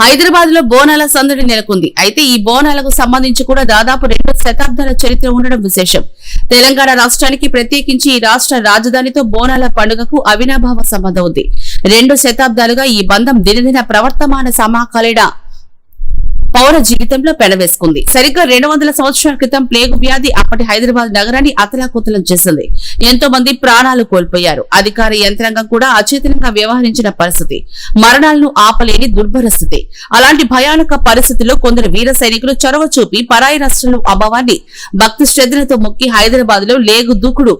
హైదరాబాద్లో బోనాల సందడి నెలకొంది. అయితే ఈ బోనాలకు సంబంధించి కూడా దాదాపు రెండు శతాబ్దాల చరిత్ర ఉండడం విశేషం. తెలంగాణ రాష్ట్రానికి ప్రత్యేకించి ఈ రాష్ట్ర రాజధానితో బోనాల పండుగకు అవినాభావ సంబంధం ఉంది. రెండు శతాబ్దాలుగా ఈ బంధం దినదిన ప్రవర్తమాన సమాకాలీన పౌర జీవితంలో పెనవేసుకుంది. సరిగ్గా రెండు వందల సంవత్సరాల క్రితం ప్లేగు వ్యాధి అప్పటి హైదరాబాద్ నగరాన్ని అతలాకుతలం చేసింది. ఎంతో మంది ప్రాణాలు కోల్పోయారు. అధికార యంత్రాంగం కూడా అచేతనంగా వ్యవహరించిన పరిస్థితి. మరణాలను ఆపలేని దుర్భర స్థితి. అలాంటి భయానక పరిస్థితిలో కొందరు వీర సైనికులు చొరవ చూపి పరాయి రాష్ట్రంలో అభావాన్ని భక్తి శ్రద్ధలతో మొక్కి హైదరాబాద్లో లేగు దూకుడు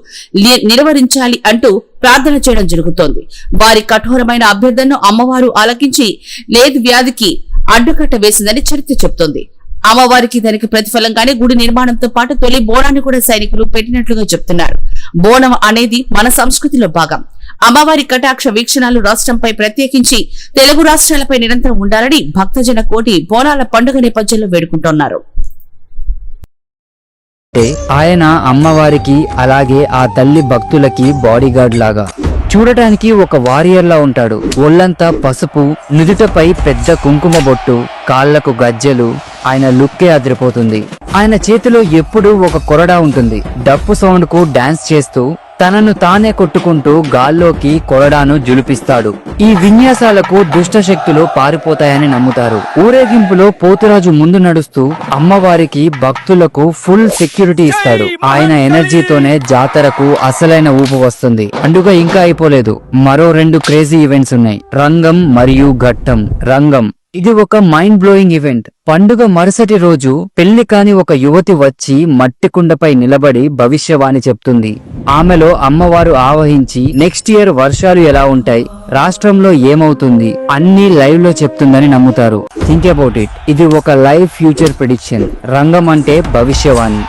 నిర్వహించాలి అంటూ ప్రార్థన చేయడం జరుగుతోంది. వారి కఠోరమైన అభ్యర్థనను అమ్మవారు ఆలకించి లేదు వ్యాధికి అడ్డుకట్ట వేసిందని చరిత్ర చెబుతోంది. అమ్మవారికి దానికి ప్రతిఫలంగానే గుడి నిర్మాణంతో పాటు తొలి బోనాన్ని కూడా సైనికులు పెట్టినట్లుగా చెప్తున్నారు బోనం అనేది మన సంస్కృతిలో భాగం. అమ్మవారి కటాక్ష వీక్షణాలు రాష్ట్రంపై ప్రత్యేకించి తెలుగు రాష్ట్రాలపై నిరంతరం ఉండాలని భక్తజన కోటి బోనాల పండుగ నేపథ్యంలో వేడుకుంటున్నారు. ఆయన అమ్మవారికి అలాగే ఆ తల్లి భక్తులకి బాడీగార్డ్ లాగా. చూడటానికి ఒక వారియర్లా ఉంటాడు. ఒళ్ళంతా పసుపు నుదుటపై పెద్ద కుంకుమ బొట్టు కాళ్ళకు గజ్జెలు ఆయన లుక్కే అదిరిపోతుంది. ఆయన చేతిలో ఎప్పుడూ ఒక కొరడా ఉంటుంది. డప్పు సౌండ్కు డాన్స్ చేస్తూ తనను తానే కొట్టుకుంటూ గాల్లోకి కొరడాను జులిపిస్తాడు. ఈ విన్యాసాలకు దుష్ట శక్తులు పారిపోతాయని నమ్ముతారు. ఊరేగింపులో పోతురాజు ముందు నడుస్తూ అమ్మవారికి భక్తులకు ఫుల్ సెక్యూరిటీ ఇస్తాడు. ఆయన ఎనర్జీతోనే జాతరకు అసలైన ఊపు వస్తుంది. పండుగ ఇంకా అయిపోలేదు. మరో రెండు క్రేజీ ఈవెంట్స్ ఉన్నాయి. రంగం మరియు ఘట్టం. రంగం. ఇది ఒక మైండ్ బ్లోయింగ్ ఈవెంట్. పండుగ మరుసటి రోజు పెళ్ళి కాని ఒక యువతి వచ్చి మట్టి కుండపై నిలబడి భవిష్యవాణి చెప్తుంది. ఆమెలో అమ్మవారు ఆవహించి నెక్స్ట్ ఇయర్ వర్షాలు ఎలా ఉంటాయి? రాష్ట్రంలో ఏమవుతుంది? అన్ని లైవ్లో చెప్తుందని నమ్ముతారు. థింక్ అబౌట్ ఇట్ ఇది ఒక లైవ్ ఫ్యూచర్ ప్రిడిక్షన్. రంగం అంటే భవిష్యవాణి.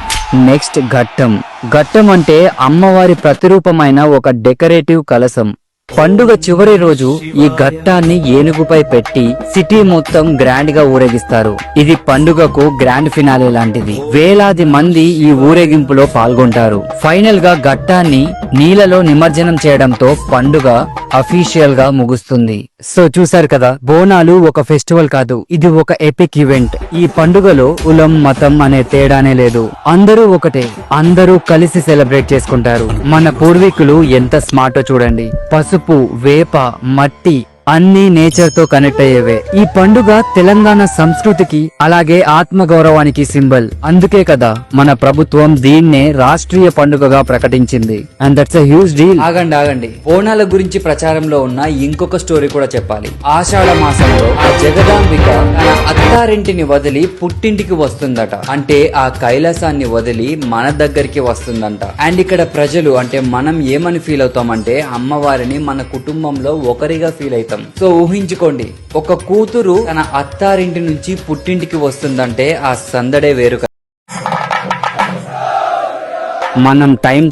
నెక్స్ట్ ఘట్టం. ఘట్టం అంటే అమ్మవారి ప్రతిరూపమైన ఒక డెకరేటివ్ కలసం పండుగ చివరి రోజు ఈ ఘట్టాన్ని ఏనుగుపై పెట్టి సిటీ మొత్తం గ్రాండ్గా ఊరేగిస్తారు. ఇది పండుగకు గ్రాండ్ ఫినాలే లాంటిది. వేలాది మంది ఈ ఊరేగింపులో పాల్గొంటారు. ఫైనల్గా ఘట్టాన్ని నీళ్ళలో నిమజ్జనం చేయడంతో పండుగ అఫీషియల్గా ముగుస్తుంది. సో చూసారు కదా బోనాలు ఒక ఫెస్టివల్ కాదు. ఇది ఒక ఎపిక్ ఈవెంట్ ఈ పండుగలో కులం మతం అనే తేడానే లేదు. అందరూ ఒకటే. అందరూ కలిసి సెలబ్రేట్ చేసుకుంటారు. మన పూర్వీకులు ఎంత స్మార్టో చూడండి. పసుపు పసుపు వేప మట్టి అన్ని నేచర్తో కనెక్ట్ అయ్యేవే. ఈ పండుగ తెలంగాణ సంస్కృతికి అలాగే ఆత్మ గౌరవానికి సింబల్. అందుకే కదా మన ప్రభుత్వం దీన్నే రాష్ట్రీయ పండుగగా ప్రకటించింది. అండ్ దట్స్ హ్యూజ్ డీల్ ఆగండి ఆగండి. బోనాల గురించి ప్రచారంలో ఉన్న ఇంకొక స్టోరీ కూడా చెప్పాలి. ఆషాఢ మాసంలో ఆ జగదాంబిక తన అత్తారింటిని వదిలి పుట్టింటికి వస్తుందట. అంటే ఆ కైలాసాన్ని వదిలి మన దగ్గరికి వస్తుందంట. అండ్ ఇక్కడ ప్రజలు అంటే మనం ఏమని ఫీల్ అవుతామంటే అమ్మవారిని మన కుటుంబంలో ఒకరిగా ఫీల్ అవుతాం. సో ఊహించుకోండి ఒక కూతురు తన అత్తారింటి నుంచి పుట్టింటికి వస్తుందంటే ఆ సందడే వేరు మనం టైం